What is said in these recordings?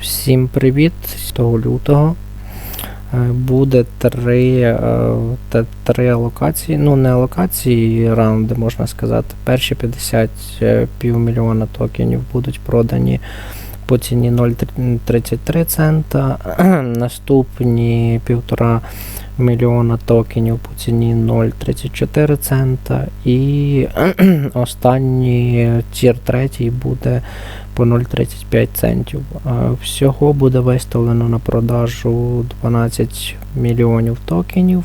Всім привіт! 6 лютого е, буде три, е, три алокації. Ну, не алокації, раунди, можна сказати. Перші 50 е, півмільйона токенів будуть продані по ціні 0,33 цента. Наступні півтора мільйона токенів по ціні 0,34 цента. І останній тір третій буде по 0,35 центів. Всього буде виставлено на продажу 12 мільйонів токенів.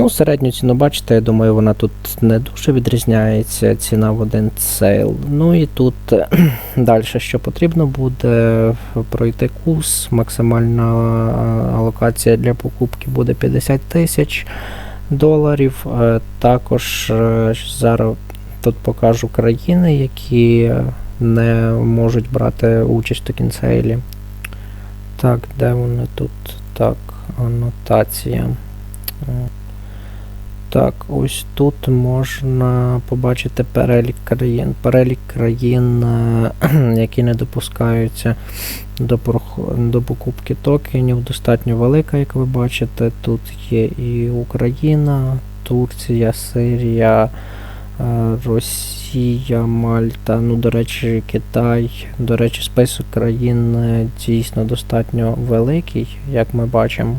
Ну, середню ціну бачите, я думаю, вона тут не дуже відрізняється. Ціна в один сейл. Ну і тут далі, що потрібно буде пройти курс. Максимальна е, алокація для покупки буде 50 тисяч доларів. Е, Також е, зараз тут покажу країни, які не можуть брати участь у кінцейлі. Так, де вони тут? Так, анотація. Так, ось тут можна побачити перелік країн. Перелік країн, е, які не допускаються до, прох- до покупки токенів, достатньо велика, як ви бачите. Тут є і Україна, Турція, Сирія, е, Росія, Мальта, ну, до речі, Китай. До речі, список країн е, дійсно достатньо великий, як ми бачимо.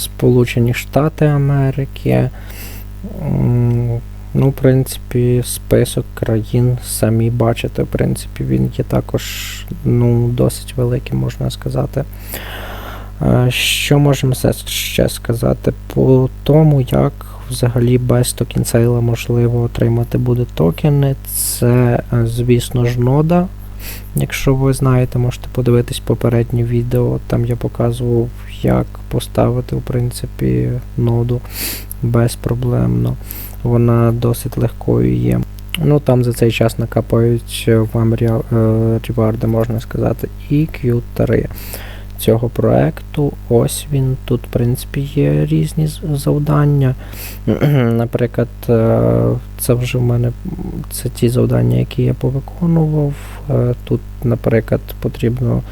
Сполучені Штати Америки. Ну, в принципі, список країн самі бачите. В принципі, він є також ну, досить великим, можна сказати. Е, Що можемо ще сказати? По тому, як взагалі без токенсейла можливо отримати буде токени, це, е, звісно ж, нода. Якщо ви знаєте, можете подивитись попереднє відео. Там я показував, як поставити, в принципі, ноду безпроблемно. Вона досить легкою є. Ну там за цей час накапають е, вам е, реварди, можна сказати, і Q3 цього проекту. Ось він. Тут, в принципі, є різні завдання. Наприклад, е, це вже в мене це ті завдання, які я повиконував. Е, Тут, наприклад, потрібно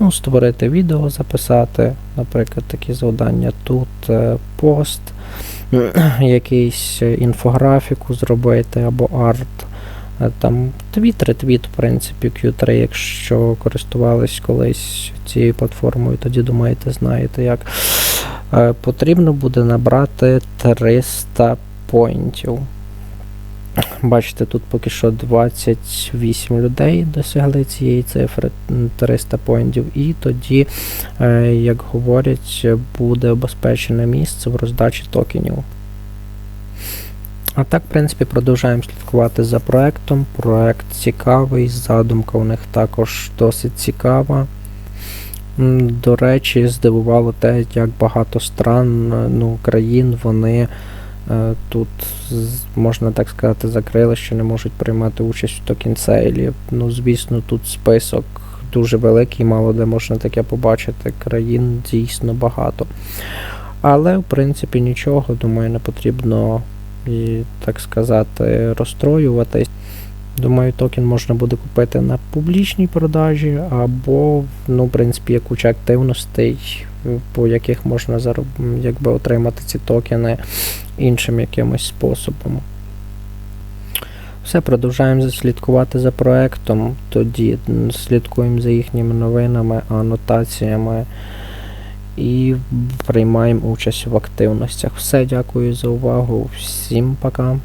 ну, створити відео, записати, наприклад, такі завдання. Тут е, пост, якийсь інфографіку зробити або арт. Е, Там твіт, в принципі, Q3, якщо користувались колись цією платформою, тоді думаєте, знаєте як. Е, Потрібно буде набрати 300 поінтів. Бачите, тут поки що 28 людей досягли цієї цифри, 300 поінтів, і тоді, е, як говорять, буде обезпечене місце в роздачі токенів. А так, в принципі, продовжуємо слідкувати за проектом. Проект цікавий, задумка у них також досить цікава. До речі, здивувало те, як багато стран, е, ну, країн вони е, тут, можна так сказати, закрили, що не можуть приймати участь в токенсейлі. Ну, звісно, тут список дуже великий, мало де можна таке побачити. Країн дійсно багато. Але, в принципі, нічого, думаю, не потрібно і, так сказати, розстроюватись. Думаю, токен можна буде купити на публічній продажі, або, ну, в принципі, є куча активностей, по яких можна зароб... якби отримати ці токени іншим якимось способом. Все, продовжуємо слідкувати за проектом. Тоді слідкуємо за їхніми новинами, анотаціями і приймаємо участь в активностях. Все, дякую за увагу. Всім пока.